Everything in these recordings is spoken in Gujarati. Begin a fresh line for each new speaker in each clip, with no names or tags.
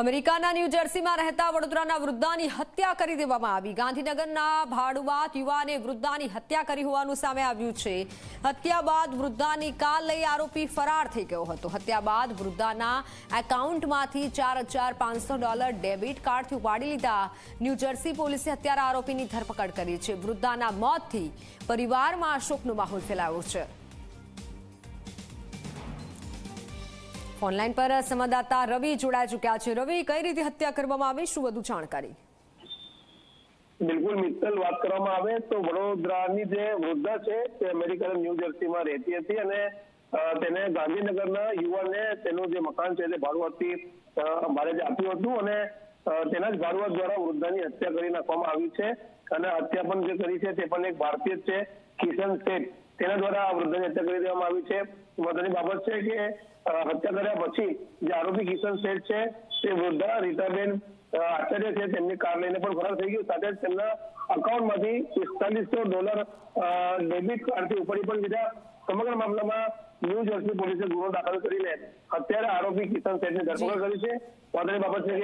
અમેરિકાના ન્યૂ જર્સીમાં રહેતા વડોદરાના વૃદ્ધાની હત્યા કરી દેવામાં આવી. ગાંધીનગરના ભાડુઆત યુવાને વૃદ્ધાની હત્યા કરી હોવાનું સામે આવ્યું છે. હત્યા બાદ વૃદ્ધાની કાર લઈ આરોપી ફરાર થઈ ગયો હતો. હત્યા બાદ વૃદ્ધાના એકાઉન્ટમાંથી ચાર હજાર પાંચસો ડોલર ડેબિટ કાર્ડથી ઉપાડી લીધા. ન્યૂ જર્સી પોલીસે હત્યારા આરોપીની ધરપકડ કરી છે. વૃદ્ધાના મોતથી પરિવારમાં અશોકનો માહોલ ફેલાયો છે. ઓનલાઈન પર સંવાદદાતા રવિ જોડાઈ ચૂક્યા છે. રવિ, કઈ રીતે હત્યા કરવામાં આવી? શું વધુ જાણકારી?
બિલકુલ, મિત્તલ વાત કરવામાં આવે તો વડોદરાની જે વૃદ્ધા છે તે અમેરિકાના ન્યૂ જર્સીમાં રહેતી હતી અને તેને ગાંધીનગરના યુવાનને તેનું જે મકાન છે તે ભાડું હતી ભાડે જ આપ્યું હતું અને તેના જ ભાડુઆત દ્વારા વૃદ્ધાની હત્યા કરી નાખવામાં આવી છે અને હત્યા પણ જે કરી છે તે પણ એક ભારતીય છે, કિશન શેઠ. તેના દ્વારા આ વૃદ્ધાની હત્યા કરી દેવામાં આવી છે. મહત્વની બાબત છે કે હત્યા કર્યા પછી જે આરોપી કિશન શેઠ છે, તે વૃદ્ધા રીતાબેન આચાર્ય છે, તેમની કાર લઈને પણ ફરાર થઈ ગયું. સાથે જ તેમના અકાઉન્ટમાંથી પિસ્તાલીસો ડોલર ડેબિટ કાર્ડથી ઉપાડી પણ લીધા. સમગ્ર મામલામાં ન્યૂ જર્સી પોલીસે ગુનો દાખલ કરીને અત્યારે આરોપી કિશન શેઠની ધરપકડ કરી છે. મહત્વની બાબત છે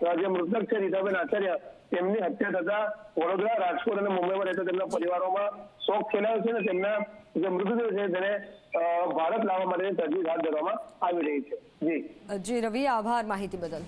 કે જે મૃતક છે રીતાબેન આચાર્ય, તેમની હત્યા થતા વડોદરા, રાજકોટ અને મુંબઈમાં રહેતા તેમના પરિવારોમાં શોક ફેલાયો છે અને તેમના જે મૃતદેહ છે તેને ભારત લાવવા માટેની તજવીજ હાથ ધરવામાં આવી રહી છે. જી.
જી, રવિ, આભાર માહિતી બદલ.